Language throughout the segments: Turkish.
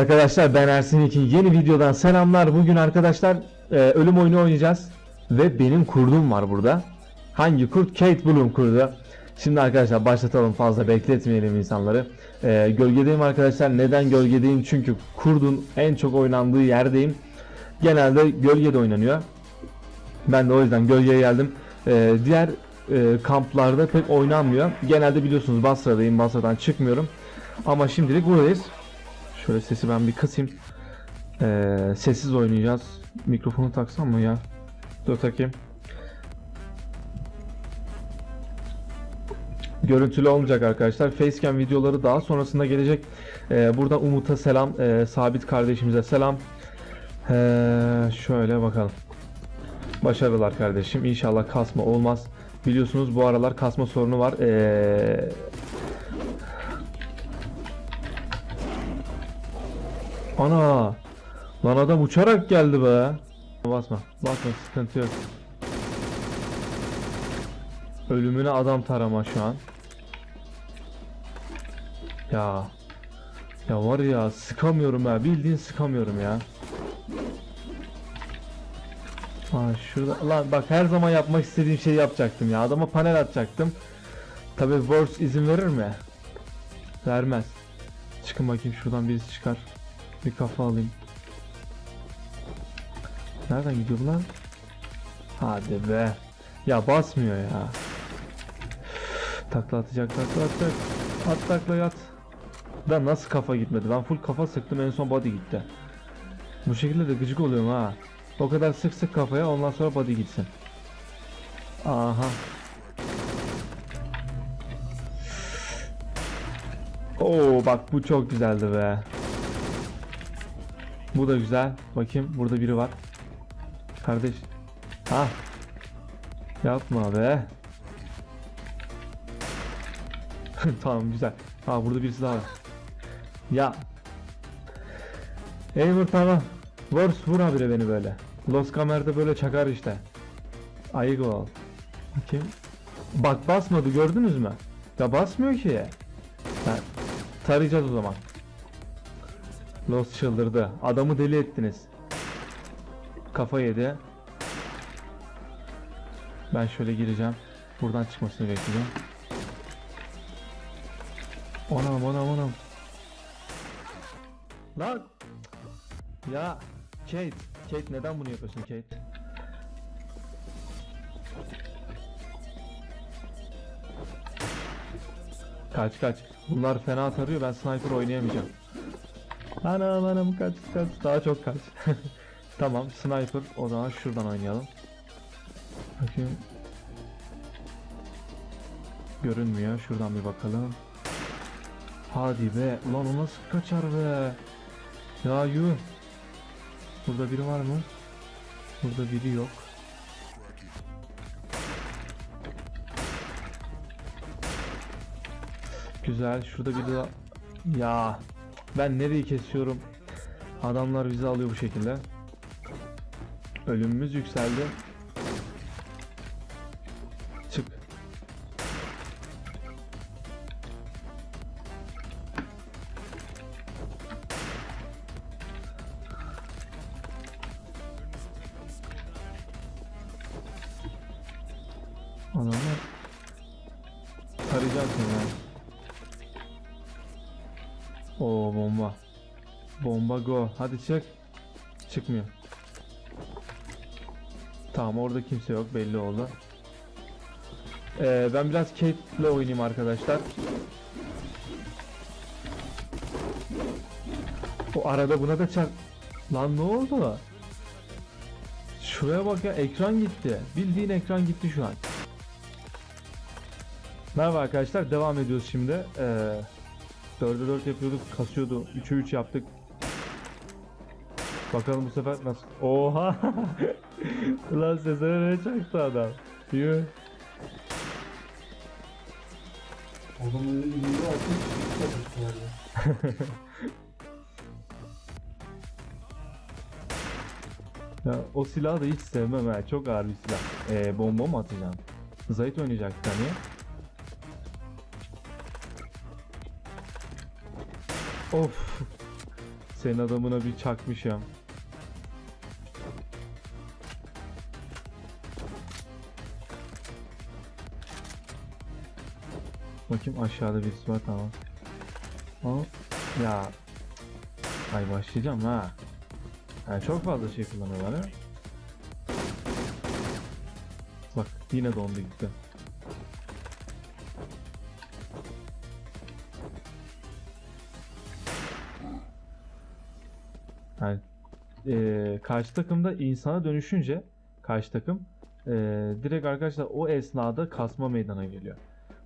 Arkadaşlar ben Ersin İkin yeni videodan selamlar. Bugün arkadaşlar e, ölüm oyunu oynayacağız. Ve benim kurdum var burada. Hangi kurt? Kate Bloom kurdu. Şimdi arkadaşlar başlatalım. Fazla bekletmeyelim insanları. E, gölgedeyim arkadaşlar. Neden gölgedeyim? Çünkü kurdun en çok oynandığı yerdeyim. Genelde gölgede oynanıyor. Ben de o yüzden gölgeye geldim. E, diğer e, kamplarda pek oynanmıyor. Genelde biliyorsunuz Basra'dayım. Basra'dan çıkmıyorum. Ama şimdilik buradayız Şöyle sesi ben bir kısayım. Ee, sessiz oynayacağız. Mikrofonu taksam mı ya? Dur takayım. Görüntülü olmayacak arkadaşlar. Facecam videoları daha sonrasında gelecek. Ee, buradan Umut'a selam. ee, Sabit kardeşimize selam. Ee, şöyle bakalım. Başarılar kardeşim. İnşallah kasma olmaz. Biliyorsunuz bu aralar kasma sorunu var. Ee, Ana! Lan adam uçarak geldi be. Basma. Basma sıkıntı yok. Ölümüne adam tarama şu an. Ya. Ya var ya sıkamıyorum ya. Bildiğin sıkamıyorum ya. Aa şurada lan bak her zaman yapmak istediğim şeyi yapacaktım ya. Adama panel atacaktım. Tabi Words izin verir mi? Vermez. Çıkın bakayım şuradan birisi çıkar. Bir kafa alayım. Nereden gidiyor lan? Hadi be. Ya basmıyor ya. Takla atacak takla atacak. At takla yat. Ben nasıl kafa gitmedi? Ben full kafa sıktım en son body gitti. Bu şekilde de gıcık oluyorum ha. O kadar sık sık kafaya ondan sonra body gitsin. Aha. Oo bak bu çok güzeldi be. Bu da güzel. Bakayım burada biri var. Kardeş. Ha. Yapma be. tamam güzel. Ha burada birisi daha var. Ya. Eyvur tamam. Vur vur habire beni böyle. Los Kamer'de böyle çakar işte. Ayık ol. Bakayım. Bak basmadı gördünüz mü? Ya basmıyor ki. Ha, tarayacağız o zaman. Los çıldırdı. Adamı deli ettiniz. Kafa yedi. Ben şöyle gireceğim. Buradan çıkmasını bekleyeceğim. Anam anam anam. Lan. Ya. Kate. Kate neden bunu yapıyorsun Kate? Kaç kaç. Bunlar fena tarıyor ben sniper oynayamayacağım. Anam anam kaç kaç daha çok kaç. tamam sniper o zaman şuradan oynayalım. Bakayım. Görünmüyor şuradan bir bakalım. Hadi be ulan o nasıl kaçar be. Ya yuh. Burada biri var mı? Burada biri yok. Güzel şurada biri daha. Ya ben nereyi kesiyorum? Adamlar bizi alıyor bu şekilde. Ölümümüz yükseldi. Go. Hadi çık. Çıkmıyor. Tamam orada kimse yok belli oldu. Ee, ben biraz Kate'le oynayayım arkadaşlar. O arada buna da çarp... Lan ne oldu? Şuraya bak ya ekran gitti. Bildiğin ekran gitti şu an. Merhaba arkadaşlar devam ediyoruz şimdi. Ee, 4'e 4 yapıyorduk kasıyordu 3'e 3 yaptık. Bakalım bu sefer nasıl? Oha! Ulan Sezar'a ne çaktı adam? Yani. Ya o silahı da hiç sevmem ha. Çok ağır bir silah. Ee, bomba mı atacağım? Zayıf oynayacak hani. Of. Senin adamına bir çakmışım. Bakayım aşağıda birisi var tamam. Ama ya ay başlayacağım ha. Yani çok fazla şey kullanıyorlar ha. Bak yine dondu gitti. Yani eee, karşı takımda insana dönüşünce karşı takım eee, direkt arkadaşlar o esnada kasma meydana geliyor.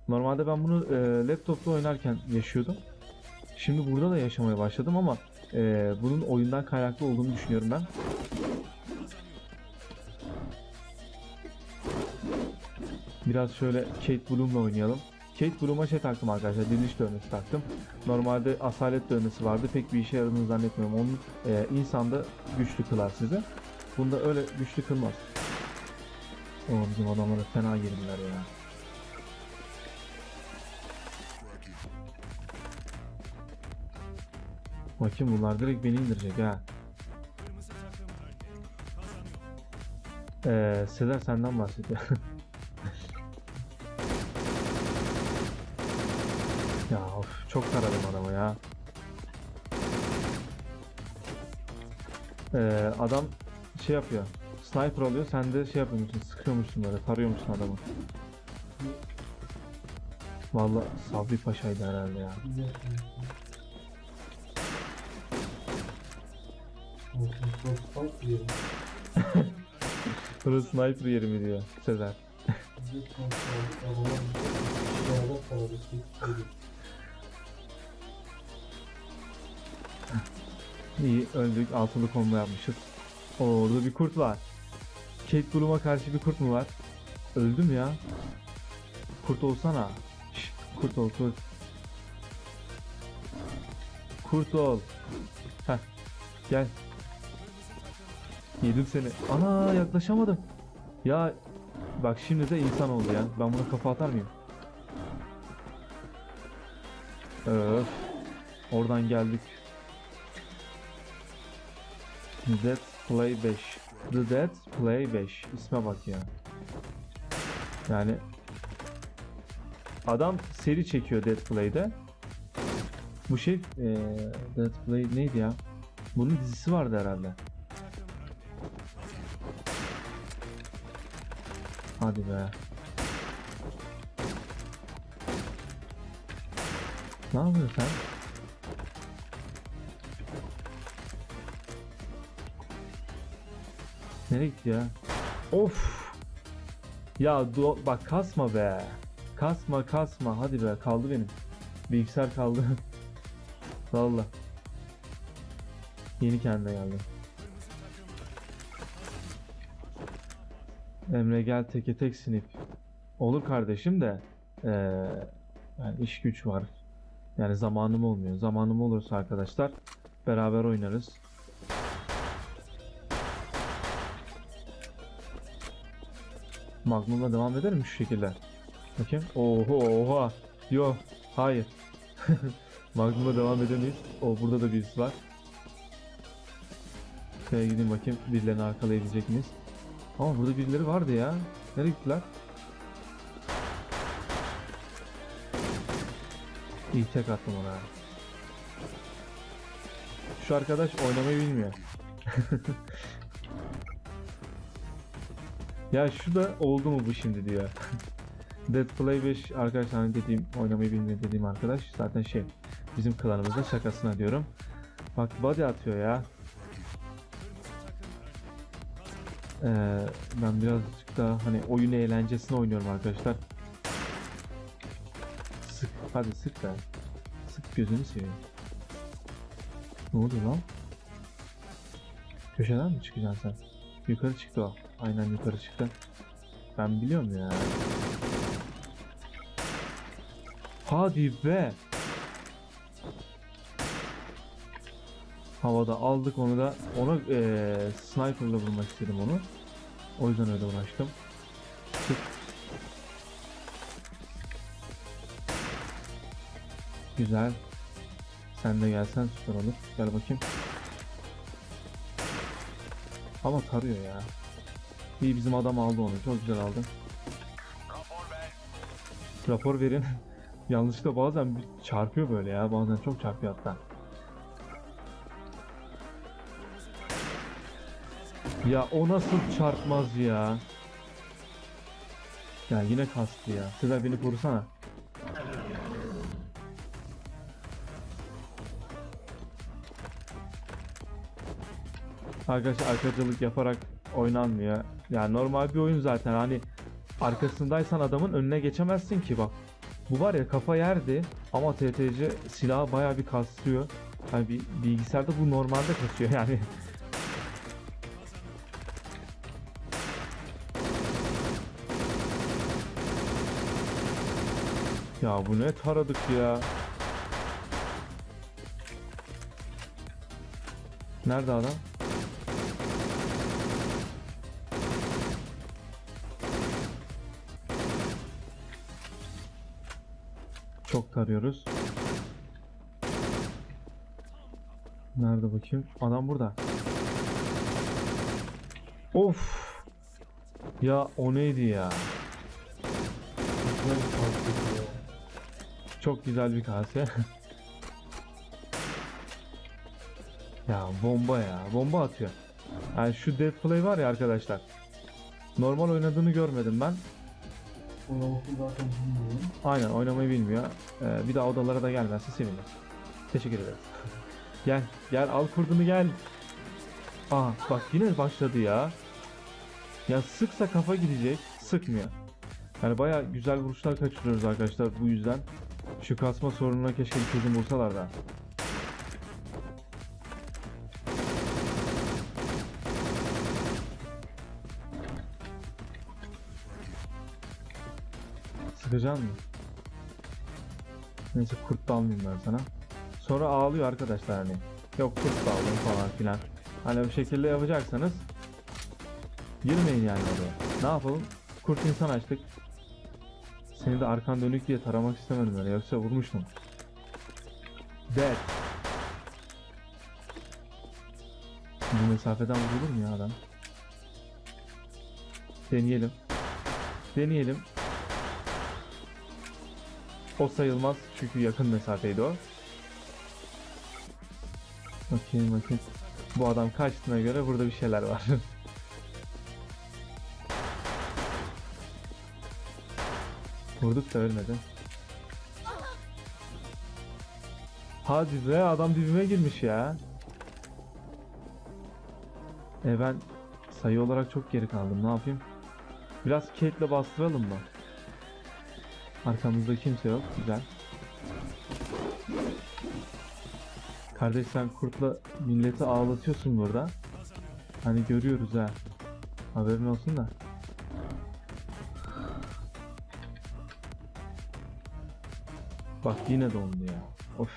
Normalde ben bunu eee, laptopta oynarken yaşıyordum. Şimdi burada da yaşamaya başladım ama eee, bunun oyundan kaynaklı olduğunu düşünüyorum ben. Biraz şöyle Kate Bloom'la oynayalım. Kate Bloom'a şey taktım arkadaşlar, diriliş dövmesi taktım. Normalde asalet dövmesi vardı, pek bir işe yaradığını zannetmiyorum. Onun e, insanda güçlü kılar sizi. Bunda öyle güçlü kılmaz. O bizim adamlara fena girdiler ya. Bakayım bunlar direkt beni indirecek ha. Ee, Sezer senden bahsediyor. ya of, çok taradım adamı ya. Ee, adam şey yapıyor. Sniper alıyor. Sen de şey yapıyormuşsun. Sıkıyormuşsun böyle. Tarıyormuşsun adamı. Vallahi Sabri Paşa'ydı herhalde ya. Burası sniper yeri mi diyor Sezer. İyi öldük. Altılı combo yapmışız. Oo, orada bir kurt var. Kate Bloom'a karşı bir kurt mu var? Öldüm ya. Kurt olsana. Şşt, kurt ol kurt. Kurt ol. Heh. Gel. Yedim seni. Ana yaklaşamadım. Ya bak şimdi de insan oldu ya. Ben buna kafa atar mıyım? Öf. Oradan geldik. Dead Play 5. The Dead Play 5. İsme bak ya. Yani adam seri çekiyor Dead Play'de. Bu şey eee Dead Play neydi ya? Bunun dizisi vardı herhalde. Hadi be. Ne yapıyorsun sen? Nereye gitti ya? Of! Ya do- bak kasma be. Kasma kasma. Hadi be kaldı benim. Bilgisayar kaldı. Valla. Yeni kendine geldi. Emre gel teke tek sinip. Olur kardeşim de eee, yani iş güç var. Yani zamanım olmuyor. Zamanım olursa arkadaşlar beraber oynarız. Magnum'la devam eder mi şu şekilde? Bakayım. Oho oha. Yo. Hayır. Magnum'la devam edemeyiz. O burada da birisi var. Şuraya gideyim bakayım birilerini arkalayabilecek miyiz? Ama burada birileri vardı ya. Nereye gittiler? İyi tek attım ona. Şu arkadaş oynamayı bilmiyor. ya şu da oldu mu bu şimdi diyor. Dead Play 5 arkadaşlar hani dediğim oynamayı bilmiyor dediğim arkadaş zaten şey bizim klanımızda şakasına diyorum. Bak body atıyor ya. Ee, ben birazcık daha hani oyun eğlencesine oynuyorum arkadaşlar. Sık hadi sık da. Sık gözünü seveyim. Ne oldu lan? Köşeden mi çıkacaksın sen? Yukarı çıktı o. Aynen yukarı çıktı. Ben biliyorum ya. Hadi be. Havada aldık onu da ona eee sniper'la vurmak istedim onu. O yüzden öyle uğraştım. Çık. Güzel. Sen de gelsen süper olur. Gel bakayım. Ama tarıyor ya. İyi bizim adam aldı onu. Çok güzel aldı. Rapor verin. Yanlışlıkla bazen çarpıyor böyle ya. Bazen çok çarpıyor hatta. Ya o nasıl çarpmaz ya? Ya yine kastı ya. Sezer beni korusana. Arkadaşlar arkacılık yaparak oynanmıyor. Yani normal bir oyun zaten hani arkasındaysan adamın önüne geçemezsin ki bak. Bu var ya kafa yerdi ama TTC silahı bayağı bir kastıyor. Hani bir bilgisayarda bu normalde kasıyor yani. Ya bu ne taradık ya. Nerede adam? Çok tarıyoruz. Nerede bakayım? Adam burada. Of. Ya o neydi ya? Çok güzel bir kase. ya bomba ya. Bomba atıyor. Yani şu death play var ya arkadaşlar. Normal oynadığını görmedim ben. Aynen oynamayı bilmiyor. Ee, bir daha odalara da gelmezse sevinirim. Teşekkür ederiz. gel gel al kurdunu gel. Aa bak yine başladı ya. Ya sıksa kafa gidecek. Sıkmıyor. Yani baya güzel vuruşlar kaçırıyoruz arkadaşlar bu yüzden. Şu kasma sorununa keşke bir çözüm bulsalar da. Sıkacak mı? Neyse kurt da ben sana. Sonra ağlıyor arkadaşlar hani. Yok kurt da falan filan. Hani bu şekilde yapacaksanız girmeyin yani oraya. Ne yapalım? Kurt insan açtık. Seni de arkan dönük diye taramak istemedim öyle yoksa vurmuştum. Dead. Bu mesafeden vurulur mu ya adam? Deneyelim. Deneyelim. O sayılmaz çünkü yakın mesafeydi o. Bakayım bakayım. Bu adam kaçtığına göre burada bir şeyler var. Vurduk da ölmedi. Hadi be adam dibime girmiş ya. E ben sayı olarak çok geri kaldım ne yapayım? Biraz Kate'le bastıralım mı? Arkamızda kimse yok. Güzel. Kardeş sen kurtla milleti ağlatıyorsun burada. Hani görüyoruz ha. Haberin olsun da. Bak yine dondu ya. Of.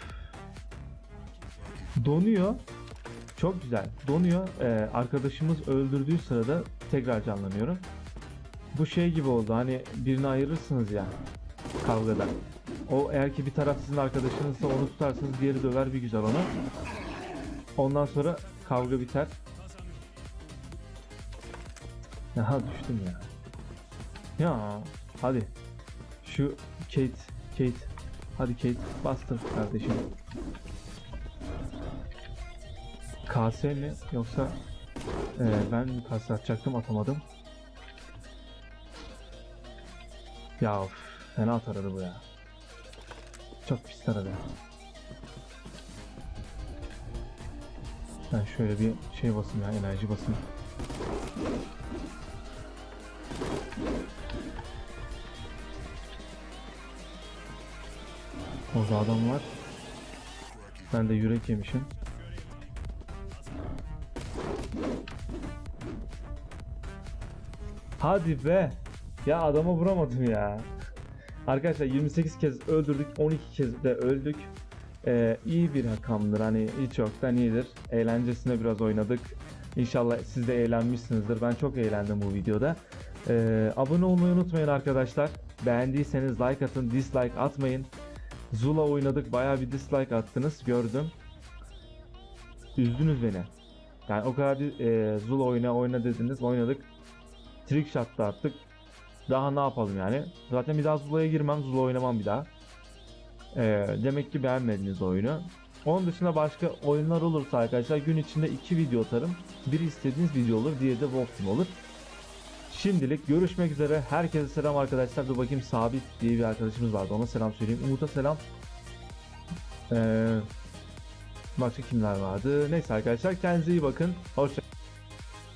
Donuyor. Çok güzel. Donuyor. Ee, arkadaşımız öldürdüğü sırada tekrar canlanıyorum. Bu şey gibi oldu. Hani birini ayırırsınız ya kavgada. O eğer ki bir taraf sizin arkadaşınızsa onu tutarsınız diğeri döver bir güzel onu. Ondan sonra kavga biter. Aha düştüm ya. Ya hadi. Şu Kate, Kate. Hadi Kate bastır kardeşim. KS mi yoksa e, ben KS atacaktım atamadım. Ya of, fena taradı bu ya. Çok pis taradı. Ben şöyle bir şey basayım ya enerji basayım. Orada adam var. Ben de yürek yemişim. Hadi be. Ya adama vuramadım ya. Arkadaşlar 28 kez öldürdük, 12 kez de öldük. Ee, iyi bir rakamdır hani hiç yoktan iyidir. Eğlencesine biraz oynadık. İnşallah siz de eğlenmişsinizdir. Ben çok eğlendim bu videoda. Ee, abone olmayı unutmayın arkadaşlar. Beğendiyseniz like atın, dislike atmayın. Zula oynadık, bayağı bir dislike attınız gördüm. Üzdünüz beni. Yani o kadar e, Zula oyna oyna dediniz oynadık. Trick shot da attık. Daha ne yapalım yani. Zaten bir daha Zula'ya girmem. Zula oynamam bir daha. E, demek ki beğenmediniz oyunu. Onun dışında başka oyunlar olursa arkadaşlar gün içinde iki video atarım. Biri istediğiniz video olur, diğeri de Wolf olur. Şimdilik görüşmek üzere. Herkese selam arkadaşlar. Dur bakayım Sabit diye bir arkadaşımız vardı. Ona selam söyleyeyim. Umut'a selam. Ee, başka kimler vardı? Neyse arkadaşlar kendinize iyi bakın. Hoşça